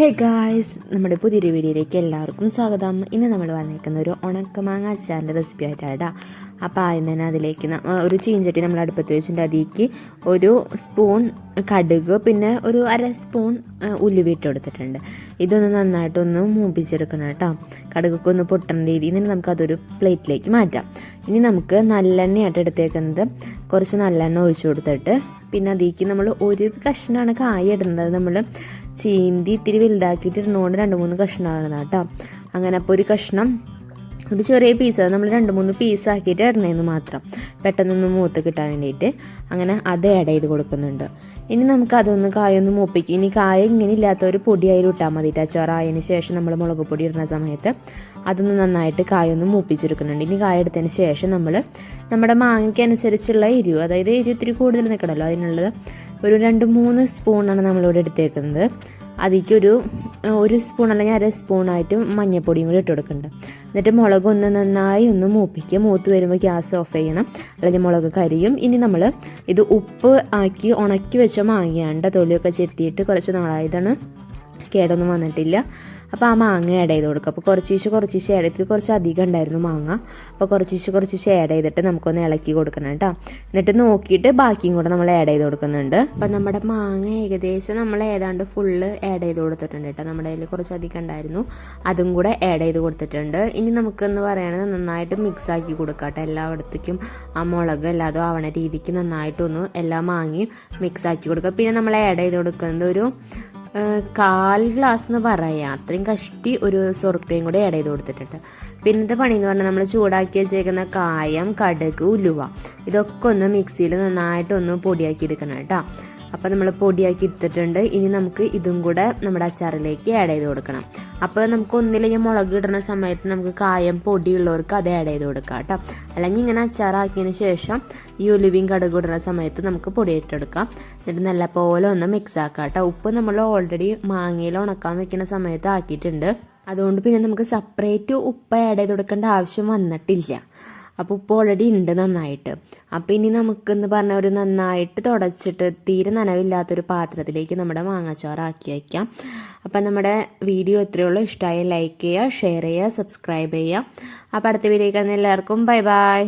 Hey guys നമ്മുടെ പുതിയൊരു വീഡിയോയിലേക്ക് എല്ലാവർക്കും സ്വാഗതം. ഇന്ന് നമ്മൾ വന്നേക്കുന്ന ഒരു ഉണക്കമാങ്ങ അച്ചാറിന്റെ റെസിപ്പി ആയിട്ടാണ് കേട്ടോ. അപ്പോൾ ആദ്യം തന്നെ അതിലേക്ക് ഒരു ചീഞ്ചട്ടി നമ്മൾ അടുപ്പത്ത് വെച്ചിട്ട് അതിലേക്ക് ഒരു സ്പൂൺ കടുക് പിന്നെ ഒരു അര സ്പൂൺ ഉലുവ കൊടുത്തിട്ടുണ്ട്. ഇതൊന്ന് നന്നായിട്ടൊന്ന് മൂപ്പിച്ചെടുക്കണം കേട്ടോ. കടുകൊക്കെ ഒന്ന് പൊട്ടണ രീതിയിൽ നിന്ന് നമുക്കതൊരു പ്ലേറ്റിലേക്ക് മാറ്റാം. ഇനി നമുക്ക് നല്ലെണ്ണയായിട്ട് എടുത്തേക്കുന്നത്. കുറച്ച് നല്ലെണ്ണ ഒഴിച്ചു കൊടുത്തിട്ട് പിന്നെ അതിലേക്ക് നമ്മൾ ഒരു കഷ്ണമാണ് കായ ഇടുന്നത്. നമ്മൾ ചീന്തി ഇത്തിരി വലുതാക്കിയിട്ട് ഇരുന്നുകൊണ്ട് രണ്ട് മൂന്ന് കഷ്ണമാണ് കേട്ടോ. അങ്ങനെ അപ്പോൾ ഒരു കഷ്ണം ഒരു ചെറിയ പീസ് അത് നമ്മൾ രണ്ട് മൂന്ന് പീസ് ആക്കിയിട്ട് ഇടണേന്ന് മാത്രം. പെട്ടെന്നൊന്ന് മൂത്ത് കിട്ടാൻ വേണ്ടിയിട്ട് അങ്ങനെ അത് ആഡ് ചെയ്ത് കൊടുക്കുന്നുണ്ട്. ഇനി നമുക്ക് അതൊന്ന് കായൊന്ന് മൂപ്പിക്കും. ഇനി കായ ഇങ്ങനെ ഇല്ലാത്തവർ പൊടി അതിൽ ഇട്ടാൽ മതി അച്ചാറായതിന് ശേഷം നമ്മൾ മുളക് പൊടി ഇടുന്ന സമയത്ത് അതൊന്ന് നന്നായിട്ട് കായൊന്ന് മൂപ്പിച്ചെടുക്കുന്നുണ്ട്. ഇനി കായ എടുത്തതിന് ശേഷം നമ്മൾ നമ്മുടെ മാങ്ങയ്ക്ക് അനുസരിച്ചുള്ള എരിവ് അതായത് എരിവ് ഇത്തിരി കൂടുതൽ നിൽക്കണമല്ലോ അതിനുള്ളത് ഒരു രണ്ട് മൂന്ന് സ്പൂണാണ് നമ്മളിവിടെ എടുത്തേക്കുന്നത്. അതിക്കൊരു ഒരു സ്പൂൺ അല്ലെങ്കിൽ അര സ്പൂണായിട്ട് മഞ്ഞൾപ്പൊടിയും കൂടി ഇട്ട് കൊടുക്കുന്നുണ്ട് എന്നിട്ട് മുളക് ഒന്ന് നന്നായി ഒന്ന് മൂപ്പിക്കുക. മൂത്ത് വരുമ്പോൾ ഗ്യാസ് ഓഫ് ചെയ്യണം. അല്ലെങ്കിൽ മുളക് കരിയും. ഇനി നമ്മൾ ഇത് ഉപ്പ് ആക്കി ഉണക്കി വെച്ച മാങ്ങയാണ്ട് തൊലിയൊക്കെ ചെത്തിയിട്ട് കുറച്ച് നാളായതാണ് കേടൊന്നും വന്നിട്ടില്ല. അപ്പോൾ ആ മാങ്ങ ആഡ് ചെയ്ത് കൊടുക്കുക അപ്പോൾ കുറച്ചീശ് കുറച്ചീശ് ആഡ് ചെയ്തിട്ട് കുറച്ച് അധികം ഉണ്ടായിരുന്നു മാങ്ങ. അപ്പോൾ കുറച്ചീശ് കുറച്ചീശ് ആഡ് ചെയ്തിട്ട് നമുക്കൊന്ന് ഇളക്കി കൊടുക്കണം കേട്ടോ. എന്നിട്ട് നോക്കിയിട്ട് ബാക്കിയും കൂടെ നമ്മൾ ആഡ് ചെയ്ത് കൊടുക്കുന്നുണ്ട്. അപ്പോൾ നമ്മുടെ മാങ്ങ ഏകദേശം നമ്മൾ ഏതാണ്ട് ഫുള്ള് ആഡ് ചെയ്ത് കൊടുത്തിട്ടുണ്ട് കേട്ടോ. നമ്മുടെ കയ്യിൽ കുറച്ച് അധികം ഉണ്ടായിരുന്നു. അതും കൂടെ ആഡ് ചെയ്ത് കൊടുത്തിട്ടുണ്ട്. ഇനി നമുക്കെന്ന് പറയുന്നത് നന്നായിട്ട് മിക്സ് ആക്കി കൊടുക്കാം കേട്ടോ. എല്ലായിടത്തേക്കും ആ മുളക് എല്ലാതും ആവണ രീതിക്ക് നന്നായിട്ടൊന്ന് എല്ലാ മാങ്ങയും മിക്സ് ആക്കി കൊടുക്കുക പിന്നെ നമ്മൾ ആഡ് ചെയ്ത് കൊടുക്കുന്നത് ഒരു കാൽ ഗ്ലാസ് എന്ന് പറയാം. അത്രയും കഷ്ടി ഒരു സ്വർക്കയും കൂടെ ആഡ് ചെയ്ത് കൊടുത്തിട്ടുണ്ട്. പിന്നത്തെ പണി എന്ന് പറഞ്ഞാൽ നമ്മൾ ചൂടാക്കി വെച്ചേക്കുന്ന കായം കടുക് ഉലുവ. ഇതൊക്കെ ഒന്ന് മിക്സിയിൽ നന്നായിട്ട് ഒന്ന് പൊടിയാക്കി എടുക്കണം കേട്ടോ. അപ്പോൾ നമ്മൾ പൊടിയാക്കി എടുത്തിട്ടുണ്ട്. ഇനി നമുക്ക് ഇതും കൂടെ നമ്മുടെ അച്ചാറിലേക്ക് ആഡ് ചെയ്ത് കൊടുക്കണം. അപ്പോൾ നമുക്ക് ഒന്നില്ലെങ്കിൽ മുളക് ഇടുന്ന സമയത്ത് നമുക്ക് കായം പൊടിയുള്ളവർക്ക് അത് ആഡ് ചെയ്ത് കൊടുക്കാം കേട്ടോ. അല്ലെങ്കിൽ ഇങ്ങനെ അച്ചാറാക്കിയതിന് ശേഷം ഈ ഒലിവിയും കടുക് ഇടുന്ന സമയത്ത് നമുക്ക് പൊടി പൊടിയിട്ടെടുക്കാം എന്നിട്ട് നല്ല പോലെ ഒന്ന് മിക്സ് ആക്കാം കേട്ടോ. ഉപ്പ് നമ്മൾ ഓൾറെഡി മാങ്ങയിൽ ഉണക്കാൻ വെക്കുന്ന സമയത്ത് ആക്കിയിട്ടുണ്ട്. അതുകൊണ്ട് പിന്നെ നമുക്ക് സെപ്പറേറ്റ് ഉപ്പ് ആഡ് ചെയ്ത് കൊടുക്കേണ്ട ആവശ്യം വന്നിട്ടില്ല. അപ്പോൾ ഉപ്പ് ഓൾറെഡി ഉണ്ട് നന്നായിട്ട്. അപ്പോൾ ഇനി നമുക്കെന്ന് പറഞ്ഞ ഒരു നന്നായിട്ട് തുടച്ചിട്ട് തീരെ നനവില്ലാത്തൊരു പാത്രത്തിലേക്ക് നമ്മുടെ മാങ്ങാച്ചോറാക്കി വയ്ക്കാം അപ്പം നമ്മുടെ വീഡിയോ എത്രയേ ഉള്ളൂ. ഇഷ്ടമായ ലൈക്ക് ചെയ്യുക ഷെയർ ചെയ്യുക സബ്സ്ക്രൈബ് ചെയ്യുക. അപ്പോൾ അടുത്ത വീഡിയോ കാണുന്ന എല്ലാവർക്കും ബൈ ബൈ